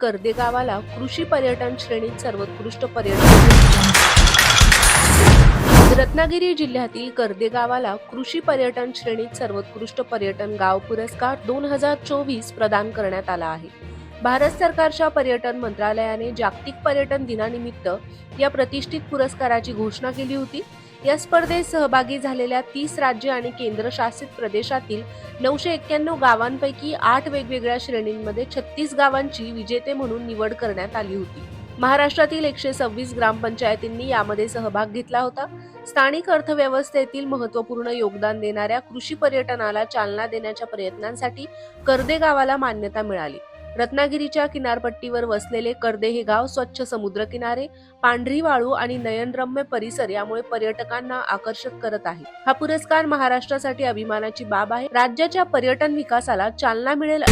कर्दे गावाला कृषी पर्यटन श्रेणीत सर्वोत्कृष्ट पर्यटन रत्नागिरी जिल्ह्यातील कर्दे गावाला कृषी पर्यटन श्रेणीत सर्वोत्कृष्ट पर्यटन गाव पुरस्कार दोन हजार चोवीस प्रदान करण्यात आला आहे. भारत सरकारच्या पर्यटन मंत्रालयाने जागतिक पर्यटन दिनानिमित्त या प्रतिष्ठित पुरस्काराची घोषणा केली होती. या स्पर्धेत सहभागी झालेल्या तीस राज्य आणि केंद्रशासित प्रदेशातील नऊशे एक्क्याण्णव गावांपैकी आठ वेगवेगळ्या श्रेणींमध्ये छत्तीस गावांची विजेते म्हणून निवड करण्यात आली होती. महाराष्ट्रातील एकशे सव्वीस ग्रामपंचायतींनी यामध्ये सहभाग घेतला होता. स्थानिक अर्थव्यवस्थेतील महत्त्वपूर्ण योगदान देणाऱ्या कृषी पर्यटनाला चालना देण्याच्या प्रयत्नांसाठी कर्दे गावाला मान्यता मिळाली. रत्नागिरीच्या किनारपट्टीवर वसलेले कर्दे हे गाव स्वच्छ समुद्रकिनारे पांढरी वाळू आणि नयनरम्य परिसर यामुळे पर्यटकांना आकर्षक करत आहे. हा पुरस्कार महाराष्ट्रासाठी अभिमानाची बाब आहे. राज्याच्या पर्यटन विकासाला चालना मिळेल